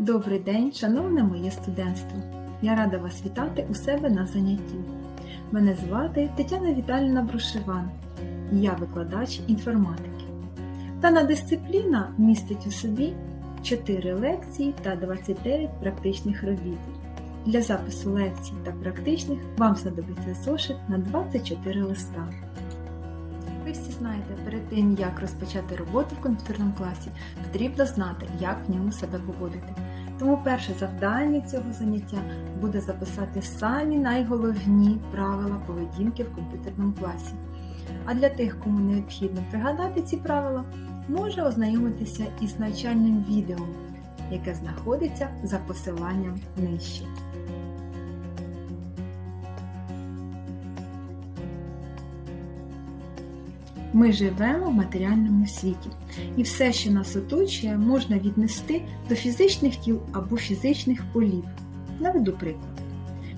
Добрий день, шановне моє студентство! Я рада вас вітати у себе на занятті. Мене звати Тетяна Віталіївна Брушеван, я викладач інформатики. Дана дисципліна містить у собі 4 лекції та 29 практичних робіт. Для запису лекцій та практичних вам знадобиться зошит на 24 листа. Ви всі знаєте, перед тим, як розпочати роботу в комп'ютерному класі, потрібно знати, як в ньому себе поводити. Тому перше завдання цього заняття буде записати самі найголовні правила поведінки в комп'ютерному класі. А для тих, кому необхідно пригадати ці правила, може ознайомитися із навчальним відео, яке знаходиться за посиланням нижче. Ми живемо в матеріальному світі, і все, що нас оточує, можна віднести до фізичних тіл або фізичних полів. Наведу приклад.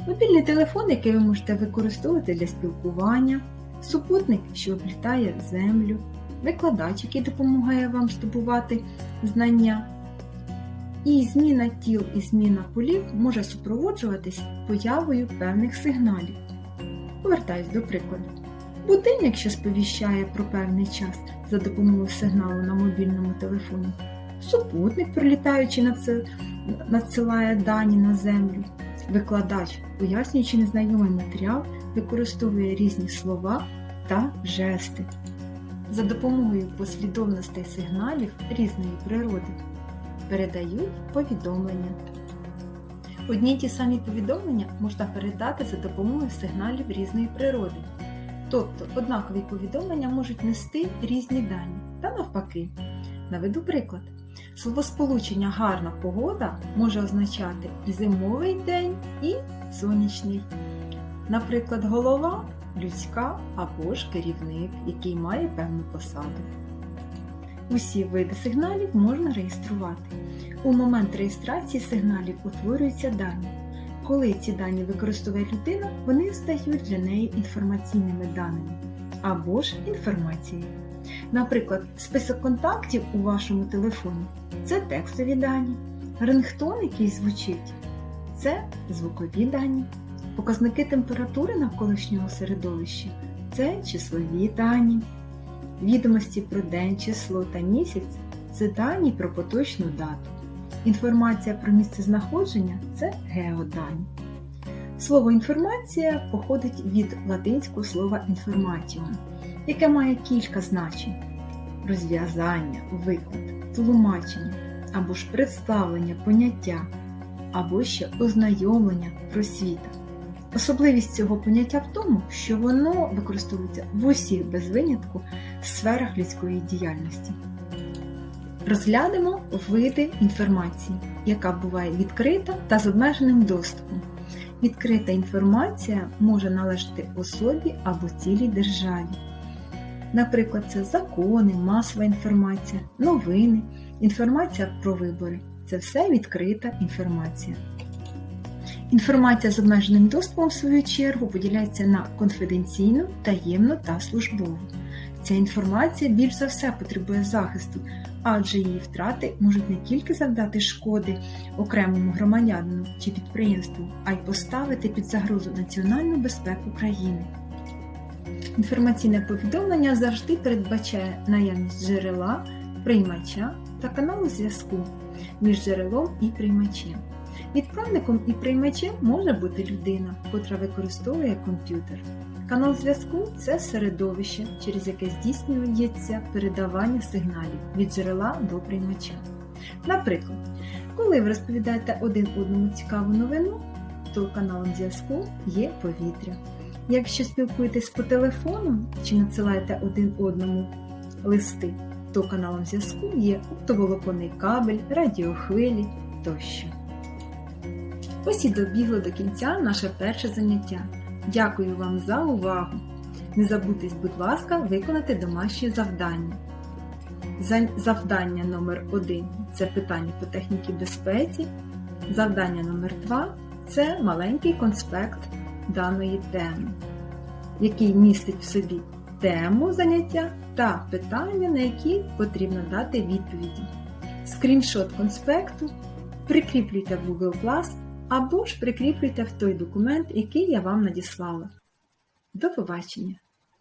Мобільний телефон, який ви можете використовувати для спілкування, супутник, що облітає землю, викладач, який допомагає вам здобувати знання. І зміна тіл і зміна полів може супроводжуватись появою певних сигналів. Повертаюсь до прикладу. Будильник, що сповіщає про певний час за допомогою сигналу на мобільному телефоні. Супутник, прилітаючи надсилає дані на землю. Викладач, пояснюючи незнайомий матеріал, використовує різні слова та жести. За допомогою послідовностей сигналів різної природи передають повідомлення. Одні й ті самі повідомлення можна передати за допомогою сигналів різної природи. Тобто однакові повідомлення можуть нести різні дані та навпаки. Наведу приклад. Словосполучення гарна погода може означати і зимовий день, і сонячний. Наприклад, голова людська або ж керівник, який має певну посаду. Усі види сигналів можна реєструвати. У момент реєстрації сигналів утворюються дані. Коли ці дані використовує людина, вони стають для неї інформаційними даними або ж інформацією. Наприклад, список контактів у вашому телефоні це текстові дані, рингтон, який звучить, це звукові дані, показники температури навколишнього середовища це числові дані, відомості про день, число та місяць це дані про поточну дату. Інформація про місце знаходження це геодані. Слово інформація походить від латинського слова інформатіум, яке має кілька значень: розв'язання, виклад, тлумачення або ж представлення поняття, або ще ознайомлення просвіта. Особливість цього поняття в тому, що воно використовується в усіх без винятку сферах людської діяльності. Розглянемо види інформації, яка буває відкрита та з обмеженим доступом. Відкрита інформація може належати особі або цілій державі. Наприклад, це закони, масова інформація, новини, інформація про вибори. Це все відкрита інформація. Інформація з обмеженим доступом, в свою чергу, поділяється на конфіденційну, таємну та службову. Ця інформація більш за все потребує захисту, адже її втрати можуть не тільки завдати шкоди окремому громадянину чи підприємству, а й поставити під загрозу національну безпеку країни. Інформаційне повідомлення завжди передбачає наявність джерела, приймача та каналу зв'язку між джерелом і приймачем. Відправником і приймачем може бути людина, котра використовує комп'ютер. Канал зв'язку це середовище, через яке здійснюється передавання сигналів від джерела до приймача. Наприклад, коли ви розповідаєте один одному цікаву новину, то каналом зв'язку є повітря. Якщо спілкуєтесь по телефону чи надсилаєте один одному листи, то каналом зв'язку є оптоволоконний кабель, радіохвилі тощо. Ось і добігло до кінця наше перше заняття. Дякую вам за увагу! Не забудьте, будь ласка, виконати домашні завдання. Завдання номер 1 це питання по техніці безпеці. Завдання номер 2 це маленький конспект даної теми, який містить в собі тему заняття та питання, на які потрібно дати відповіді. Скріншот конспекту прикріплюйте в Google або ж прикріплюйте в той документ, який я вам надіслала. До побачення!